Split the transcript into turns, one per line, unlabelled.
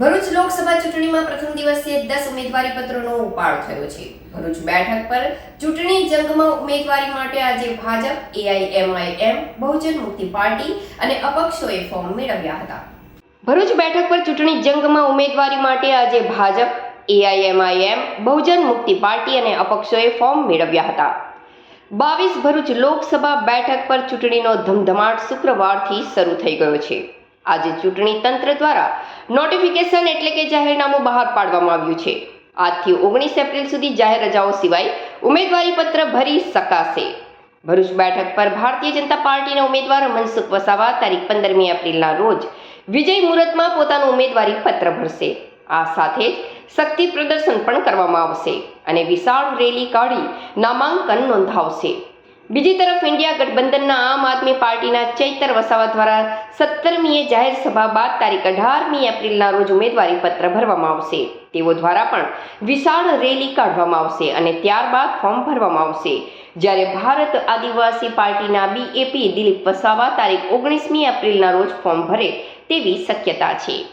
ભરૂચ લોકસભા ચૂંટણીમાં પ્રથમ દિવસે દસ ઉમેદવારી પત્રોનો ઉપાડ થયો છે. ભરૂચ બેઠક પર ચૂંટણી જંગમાં ઉમેદવારી માટે આજે ભાજપ એઆઈએમઆઈએમ બહુજન મુક્તિ પાર્ટી અને અપક્ષોએ ફોર્મ મેળવ્યા હતા. ભરૂચ બેઠક પર ચૂંટણી જંગમાં ઉમેદવારી માટે આજે ભાજપ એઆઈએમઆઈએમ બહુજન મુક્તિ પાર્ટી અને અપક્ષોએ ફોર્મ મેળવ્યા હતા. બાવીસ ભરૂચ લોકસભા બેઠક પર ચૂંટણીનો ધમધમાટ શુક્રવારથી શરૂ થઈ ગયો છે. આજે ચૂંટણી તંત્ર દ્વારા નોટિફિકેશન એટલે કે જાહેરનામું બહાર પાડવામાં આવ્યું છે. આજથી ઓગણીસ એપ્રિલ સુધી જાહેર રજાઓ સિવાય ઉમેદવારી પત્ર ભરી શકાશે. ભરૂચ બેઠક પર ભારતીય જનતા પાર્ટીના ઉમેદવાર મનસુખ વસાવા તારીખ પંદરમી એપ્રિલના રોજ વિજય મુહૂર્તમાં પોતાનું ઉમેદવારી પત્ર ભરશે. આ સાથે જ શક્તિ પ્રદર્શન પણ કરવામાં આવશે અને વિશાળ રેલી કાઢી નામાંકન નોંધાવશે. બીજી તરફ ઇન્ડિયા ગઠબંધનના આમ આદમી પાર્ટીના ચૈતર વસાવા દ્વારા સત્તરમીએ જાહેર સભા બાદ તારીખ અઢારમી એપ્રિલના રોજ ઉમેદવારી પત્ર ભરવામાં આવશે. તેઓ દ્વારા પણ વિશાળ રેલી કાઢવામાં આવશે અને ત્યારબાદ ફોર્મ ભરવામાં આવશે. જ્યારે ભારત આદિવાસી પાર્ટીના બીએપી દિલીપ વસાવા તારીખ ઓગણીસમી એપ્રિલના રોજ ફોર્મ ભરે તેવી શક્યતા છે.